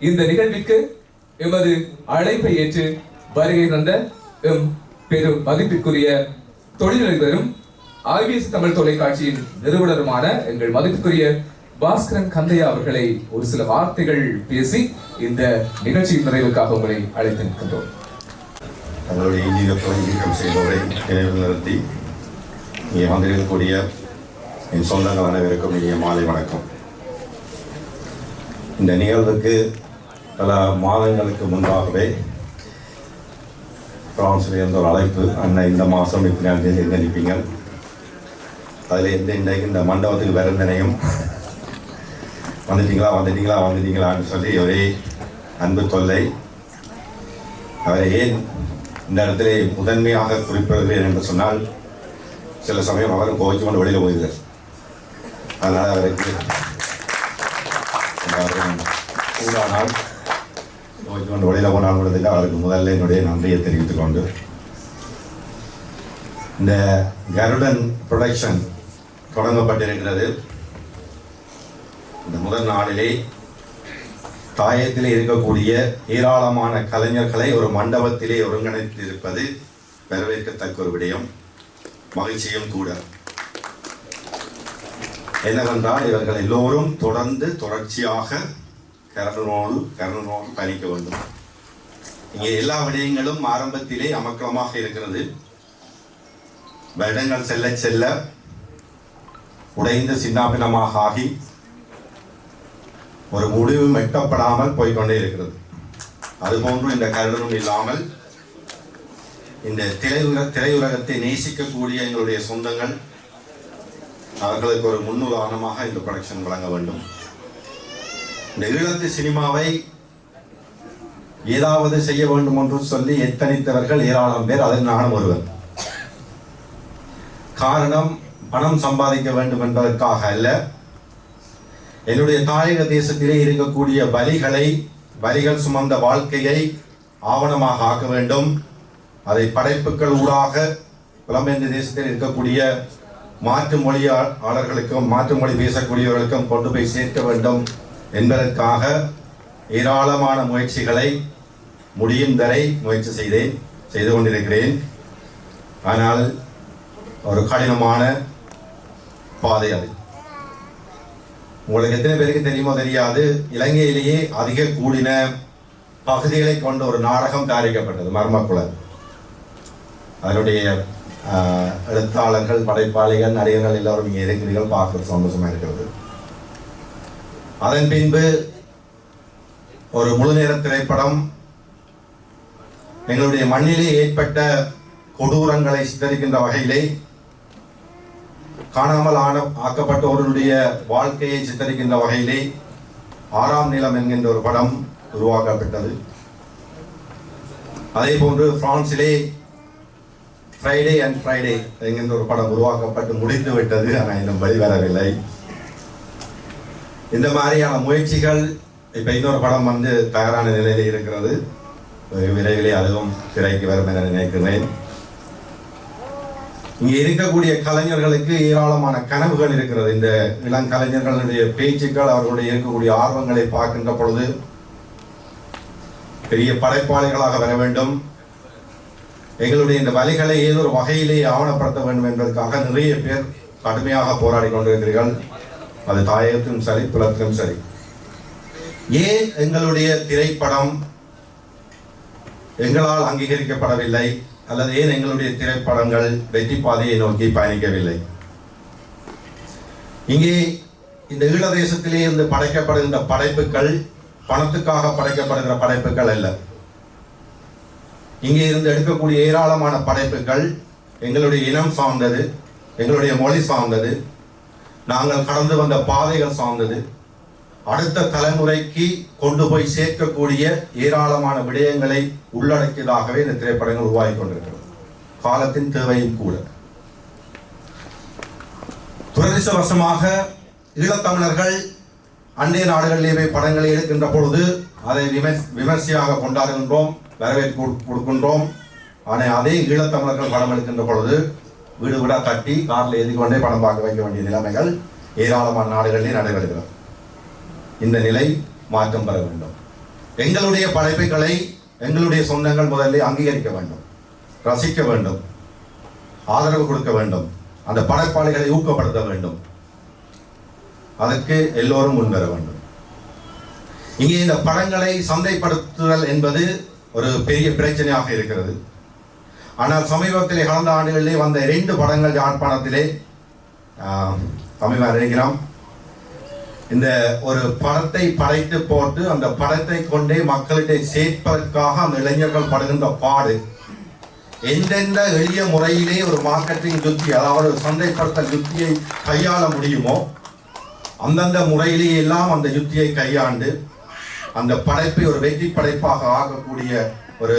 இந்த நிகழ்விற்கு எமது அழைப்பை ஏற்று வருகை தந்த எம் பெரும் மதிப்பிற்குரிய தொழிலதிபரும் ஐபிஎஸ் தமிழ் தொலைக்காட்சியின் நிறுவனருமான எங்கள் மதிப்பிற்குரிய பாஸ்கரன் கந்தையா அவர்களை ஒரு சில வார்த்தைகள் பேசி இந்த நிகழ்ச்சியின் நிறைவுக்காக உங்களை அழைத்து நிற்கின்றோம். தங்களுடைய இந்திய நீக்கம் செய்தவரை நினைவு நிறுத்தி இங்கே வந்திருக்கக்கூடிய என் சொந்தங்கள் அனைவருக்கும் இனிய மாலை வணக்கம். இந்த நிகழ்வுக்கு பல மாதங்களுக்கு முன்பாகவே பிரான்ஸில் ஒரு அழைப்பு அண்ணன் இந்த மாதம் இப்படி தேதி நினைப்பீங்க அதில் எந்த இன்றைக்கு இந்த மண்டபத்துக்கு வருந்தனையும் வந்துட்டீங்களா? வந்துட்டீங்களா? வந்துட்டீங்களான்னு சொல்லி ஒரே அன்பு தொல்லை. அவரை ஏன் இந்த இடத்துல முதன்மையாக குறிப்பிடுகிறேன் என்று சொன்னால் சில சமயம் அவரும் கோவிச்சு கொண்டு வெளியில் போயிருக்கார். அதனால் அவருக்கு கூடானால் நோக்கி கொண்டு வழியில் போனால் விடுறதுக்கு அவருக்கு முதல்ல என்னுடைய நன்றியை தெரிவித்துக் கொண்டு இந்த கருடன் ப்ரொடக்ஷன் தொடங்கப்பட்டிருக்கிறது. இந்த முதல் நாளிலே தாயத்திலே இருக்கக்கூடிய ஏராளமான கலைஞர்களை ஒரு மண்டபத்திலே ஒருங்கிணைத்திருப்பது வரவேற்கத்தக்க ஒரு விடயம். மகிழ்ச்சியும் கூட. என்னவென்றால் இவர்கள் எல்லோரும் தொடர்ந்து தொடர்ச்சியாக கருணோடு கருணோடு பயணிக்க வேண்டும். இங்கே எல்லா விடயங்களும் ஆரம்பத்திலே அமக்கலமாக இருக்கிறது. வருடங்கள் செல்ல செல்ல உடைந்த சின்னாபினமாக ஆகி ஒரு முடிவு எட்டப்படாமல் போய்க்கொண்டே இருக்கிறது. அதுபோன்று இந்த கருடனும் இல்லாமல் இந்த திரையுல திரையுலகத்தை நேசிக்கக்கூடிய எங்களுடைய சொந்தங்கள் அவர்களுக்கு ஒரு முன்னுதாரணமாக இந்த ப்ரொடக்ஷன் வழங்க வேண்டும். இந்த ஈழத்து சினிமாவை ஏதாவது செய்ய வேண்டும் என்று சொல்லி எத்தனித்தவர்கள் ஏராளம் பேர் அதில் நானும் ஒருவன் காரணம் பணம் சம்பாதிக்க வேண்டும் என்பதற்காக அல்ல. என்னுடைய தாயக தேசத்திலே இருக்கக்கூடிய வலிகளை வரிகள் சுமந்த வாழ்க்கையை ஆவணமாக ஆக்க வேண்டும். அதை படைப்புகள் ஊடாக புலம்பெயர்ந்த தேசத்தில் இருக்கக்கூடிய மாற்று மொழியாளர்களுக்கும் மாற்று மொழி பேசக்கூடியவர்களுக்கும் கொண்டு போய் சேர்க்க வேண்டும். என்பதற்காக ஏராளமான முயற்சிகளை முடியும் வரை முயற்சி செய்தேன் செய்து கொண்டிருக்கிறேன். ஆனால் ஒரு கடினமான பாதை அது. உங்களுக்கு எத்தனை பேருக்கு தெரியுமோ தெரியாது இலங்கையிலேயே அதிக கூடின பகுதிகளை கொண்ட ஒரு நாடகம் தயாரிக்கப்பட்டது மர்மக்குளர் அதனுடைய எழுத்தாளர்கள் படைப்பாளிகள் நடிகர்கள் எல்லோரும் இங்கே இருக்கிறீர்கள் பார்க்க சந்தோஷமா இருக்கிறது. அதன் பின்பு ஒரு முழுநேர திரைப்படம் எங்களுடைய மண்ணிலே ஏற்பட்ட கொடூரங்களை சித்தரிக்கின்ற வகையிலே காணாமல் ஆன ஆக்கப்பட்டவர்களுடைய வாழ்க்கையை சித்தரிக்கின்ற வகையிலே ஆறாம் நிலம் என்கின்ற ஒரு படம் உருவாக்கப்பட்டது. அதே போன்று பிரான்சிலே ஃப்ரைடே அண்ட் ஃப்ரைடே என்கின்ற ஒரு படம் உருவாக்கப்பட்டு முடித்து விட்டது ஆனால் இன்னும் வெளிவரவில்லை. இந்த மாதிரியான முயற்சிகள் இப்போ இன்னொரு படம் வந்து தயாரான நிலையில் இருக்கிறது. வெகு விரைவிலே அதுவும் திரைக்கு வரும் என நினைக்கிறேன். இங்கே இருக்கக்கூடிய கலைஞர்களுக்கு ஏராளமான கனவுகள் இருக்கிறது. இந்த இளங்கலைஞர்களுடைய பேச்சுக்கள் அவர்களுடைய இருக்கக்கூடிய ஆர்வங்களை பார்க்கின்ற பொழுது பெரிய படைப்பாளிகளாக வர வேண்டும். எங்களுடைய இந்த வழிகளை ஏதோ ஒரு வகையிலே ஆவணப்படுத்த வேண்டும் என்பதற்காக நிறைய பேர் கடுமையாக போராடி கொண்டிருக்கிறீர்கள். அது தாயகத்திலும் சரி புலத்திலும் சரி. ஏன் எங்களுடைய திரைப்படம் எங்களால் அங்கீகரிக்கப்படவில்லை? அல்லது ஏன் எங்களுடைய திரைப்படங்கள் வெற்றி பாதையை நோக்கி பயணிக்கவில்லை? இங்கே இந்த ஈழ தேசத்திலே இருந்து படைக்கப்படுகின்ற படைப்புகள் பணத்துக்காக படைக்கப்படுகிற படைப்புகள் அல்ல. இங்கே இருந்து எடுக்கக்கூடிய ஏராளமான படைப்புகள் எங்களுடைய இனம் சார்ந்தது எங்களுடைய மொழி சார்ந்தது நாங்கள் கடந்து வந்த பாதைகள் சார்ந்தது. அடுத்த தலைமுறைக்கு கொண்டு போய் சேர்க்கக்கூடிய ஏராளமான விடயங்களை உள்ளடக்கியதாகவே இந்த திரைப்படங்கள் உருவாகி கொண்டிருக்கிறது. காலத்தின் தேவையும் கூட. துரதிருஷ்டவசமாக ஈழத்தமிழர்கள் அந்நிய நாடுகளிலே படங்களை எடுக்கின்ற பொழுது அதை விமர்ச விமர்சையாக கொண்டாடுகின்றோம் வரவேற்பு கொடு- கொடுக்கின்றோம். ஆனால் அதே ஈழத்தமிழர்கள் படம் எடுக்கின்ற பொழுது வீடு வீடாக தட்டி காரில் ஏறி கொண்டே படம் பார்க்க வைக்க வேண்டிய நிலைமைகள் ஏராளமான நாடுகளிலே நடைபெறுகிறது. இந்த நிலை மாற்றம் பெற வேண்டும். எங்களுடைய படைப்புகளை எங்களுடைய சொந்தங்கள் முதலில் அங்கீகரிக்க வேண்டும். ரசிக்க வேண்டும். ஆதரவு கொடுக்க வேண்டும். அந்த படைப்பாளிகளை ஊக்கப்படுத்த வேண்டும். அதற்கு எல்லோரும் முன்வர வேண்டும். இங்கே இந்த படங்களை சந்தைப்படுத்துதல் என்பது ஒரு பெரிய பிரச்சனையாக இருக்கிறது. ஆனால் சமீபத்திலே கடந்த ஆண்டுகளிலே வந்த இரண்டு படங்கள் யாழ்ப்பாணத்திலே ஆஹ், தமிழ் நினைக்கிறோம் இந்த ஒரு படத்தை படைத்து போட்டு அந்த படத்தை கொண்டே மக்களிடையே சேர்ப்பதற்காக அந்த இளைஞர்கள் படுகின்ற பாடு எந்தெந்த எளிய முறையிலே ஒரு மார்க்கெட்டிங் யுக்தி அதாவது ஒரு சந்தைப்படுத்தல் யுக்தியை கையாள முடியுமோ அந்தந்த முறையிலே எல்லாம் அந்த யுக்தியை கையாண்டு அந்த படைப்பை ஒரு வெற்றி படைப்பாக ஆகக்கூடிய ஒரு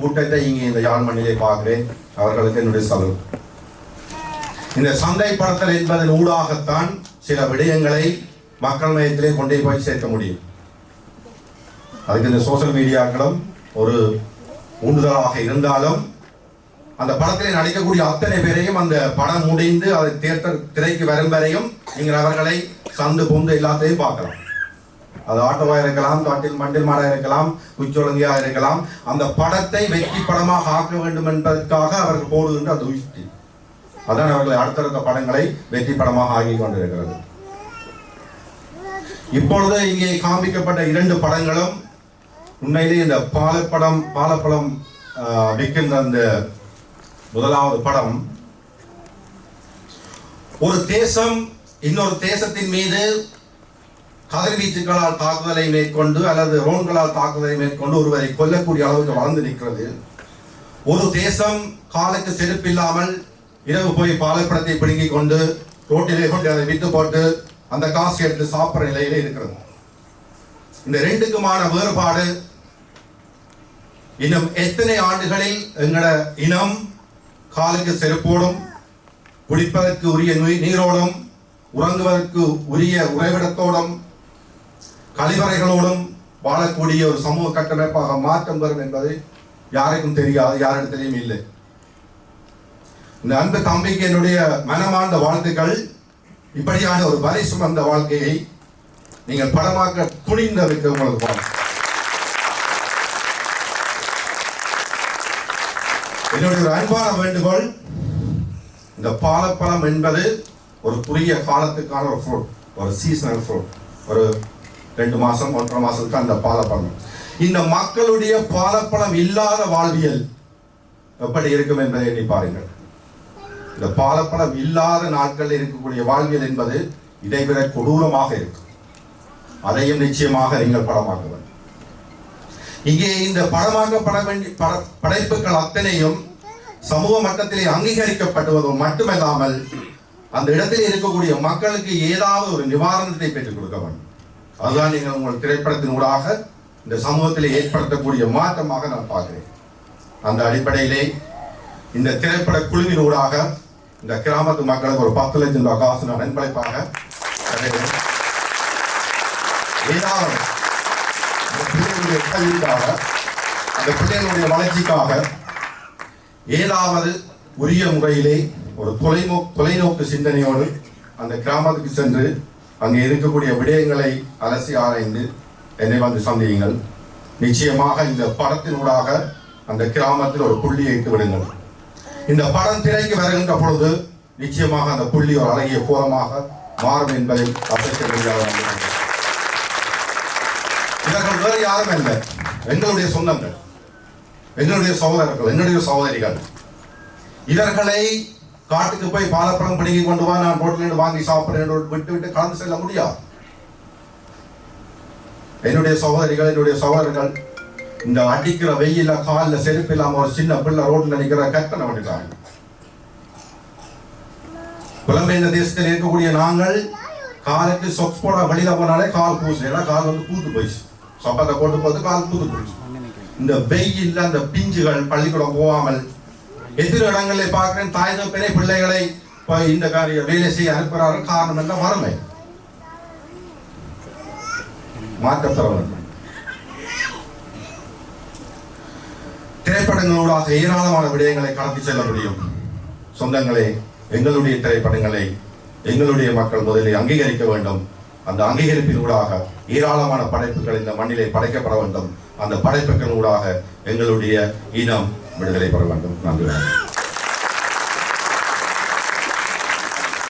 கூட்டத்தை இங்கே இந்த யாழ்மண்ணிலே பார்க்கிறேன். அவர்களுக்கு என்னுடைய சலு இந்த சந்தைப்படுத்தல் என்பதன் ஊடாகத்தான் சில விடயங்களை மக்கள் மையத்திலே கொண்டே போய் சேர்க்க முடியும். அதுக்கு இந்த சோஷியல் மீடியாக்களும் ஒரு ஊண்டுதலாக இருந்தாலும் அந்த படத்தில் நடிக்கக்கூடிய அத்தனை பேரையும் அந்த படம் முடிந்து அதை தேர்தல் திரைக்கு வரும் வரையும் நீங்கள் அவர்களை சந்து பொந்து எல்லாத்தையும் பார்க்கலாம். அது ஆட்டோவா இருக்கலாம் காட்டில் மண்டில் மாடா இருக்கலாம் குச்சொலங்கியா இருக்கலாம். அந்த படத்தை வெற்றி படமாக ஆக்க வேண்டும் என்பதற்காக அவர்கள் போடுகின்ற அந்த யுக்தி அதான் அவர்களை அடுத்தடுத்த படங்களை வெற்றி படமாக ஆகி கொண்டிருக்கிறது. இப்பொழுது இங்கே காண்பிக்கப்பட்ட இரண்டு படங்களும் உண்மையிலே இந்த பாலப்படம் பாலப்படம் ஆஹ், விற்கின்ற அந்த முதலாவது படம். ஒரு தேசம் இன்னொரு தேசத்தின் மீது கதிர்வீச்சுகளால் தாக்குதலை மேற்கொண்டு அல்லது ரோன்களால் தாக்குதலை மேற்கொண்டு ஒருவரை கொல்லக்கூடிய அளவுக்கு வளர்ந்து நிற்கிறது. ஒரு தேசம் காலுக்கு செருப்பில்லாமல் இரவு போய் பாலைப்படத்தை பிடுங்கிக் கொண்டு ரோட்டிலே கொண்டு அதை விட்டு போட்டு அந்த காசு எடுத்து சாப்பிட்ற நிலையில இருக்கிறது. இந்த ரெண்டுக்குமான வேறுபாடு இன்னும் எத்தனை ஆண்டுகளில் எங்களோட இனம் காலுக்கு செருப்போடும் குளிப்பதற்கு உரிய நீரோடும் உறங்குவதற்கு உரிய உறைவிடத்தோடும் கழிவறைகளோடும் வாழக்கூடிய ஒரு சமூக கட்டமைப்பாக மாற்றம் வரும் என்பது யாருக்கும் தெரியாது யாரிடத்திலையும் இல்லை இந்த அன்பு தம்பிக்கு என்னுடைய மனமார்ந்த வாழ்த்துக்கள் இப்படியான ஒரு வரி சுமந்த வாழ்க்கையை நீங்கள் படமாக்க துணிந்ததுக்கு உங்களுக்கு வாழ்த்து. என்னுடைய ஒரு அன்பான வேண்டுகோள் இந்த பாலப்பழம் என்பது ஒரு குறுகிய காலத்துக்கான ஒரு ஃப்ரூட் ஒரு சீசனல் ஃப்ரூட் ஒரு ரெண்டு மாசம் ஒன்றரை மாசத்துக்கு அந்த பாலப்பழம் இந்த மக்களுடைய பாலப்பழம் இல்லாத வாழ்வியல் எப்படி இருக்கும் என்பதை எண்ணி பாருங்கள். இந்த பாலப்பழம் இல்லாத நாட்களில் இருக்கக்கூடிய வாழ்வியல் என்பது இதைவிட கொடூரமாக இருக்கும். அதையும் நிச்சயமாக நீங்கள் படமாக்க வேண்டும் இங்கே இந்த படமாக்கப்பட வேண்டிய பட- படைப்புகள் அத்தனையும் சமூக மட்டத்திலே அங்கீகரிக்கப்படுவது மட்டுமல்லாமல் அந்த இடத்தில் இருக்கக்கூடிய மக்களுக்கு ஏதாவது ஒரு நிவாரணத்தை பெற்றுக் கொடுக்க வேண்டும். அதுதான் நீங்கள் உங்கள் திரைப்படத்தின் ஊடாக இந்த சமூகத்தில் ஏற்படுத்தக்கூடிய மாற்றமாக நான் பார்க்கிறேன். அந்த அடிப்படையிலே இந்த திரைப்பட குழுவின் ஊடாக இந்த கிராமத்து மக்களுக்கு ஒரு பத்து லட்சம் ரூபாய் காசு நான் நண்பளிப்பாக ஏதாவது அந்த பிள்ளைகளுடைய கல்விக்காக அந்த பிள்ளைகளுடைய வளர்ச்சிக்காக ஏதாவது உரிய முறையிலே ஒரு தொலைநோ தொலைநோக்கு சிந்தனையோடு அந்த கிராமத்துக்கு சென்று அங்கே இருக்கக்கூடிய விடயங்களை அலசி ஆராய்ந்து என்னை வந்து சந்தியுங்கள். நிச்சயமாக இந்த படத்தினூடாக அந்த கிராமத்தில் ஒரு புள்ளியை இட்டு விடுங்கள். இந்த படம் திரைக்கு வருகின்ற பொழுது நிச்சயமாக அந்த புள்ளி ஒரு அழகிய கோலமாக மாறும் என்பதை அசைக்க முடியாத இவர்கள் வேறு யாரும் இல்லை எங்களுடைய சொந்தங்கள் எங்களுடைய சகோதரர்கள் எங்களுடைய சகோதரிகள். இவர்களை காட்டுக்கு போய் பாலப்பழம் பிடுங்கி கொண்டு வா நான் ரோட்டில் வாங்கி சாப்பிட்றேன் விட்டு விட்டு கலந்து செல்ல முடியாது. என்னுடைய சகோதரிகள் என்னுடைய சகோதரர்கள் இந்த அடிக்கிற வெயில காலில் செருப்பு இல்லாம ஒரு சின்ன பிள்ளை ரோட்ல நிக்கிற கற்பனை பண்ணிட்டாங்க புலம்பெயர்ந்த தேசத்தில் இருக்கக்கூடிய நாங்கள் காலுக்கு சொக்ஸ் போட வெளியில போனாலே கால் பூசு ஏன்னா கால் வந்து பூத்து போயிடுச்சு. சொப்பத்தை போட்டு போது கால் பூத்து போயிடுச்சு. இந்த வெயில்ல அந்த பிஞ்சுகள் பள்ளிக்கூடம் போகாமல் எத்தனை இடங்களில் பார்க்கிறேன் தாய் தப்பினை பிள்ளைகளை இந்த காரிய வேலை செய்ய அனுப்புகிறார்கள் காரணம் என்ன? வறுமை. மாற்றப்பெற வேண்டும் திரைப்படங்களூடாக ஏராளமான விடயங்களை கடத்தி செல்ல முடியும். சொந்தங்களே எங்களுடைய திரைப்படங்களை எங்களுடைய மக்கள் முதலில் அங்கீகரிக்க வேண்டும். அந்த அங்கீகரிப்பின் ஊடாக ஏராளமான படைப்புகள் இந்த மண்ணிலே படைக்கப்பட வேண்டும். அந்த படைப்புகள் ஊடாக எங்களுடைய இனம் விடுதலை பெற வேண்டும் நன்றி வணக்கம்.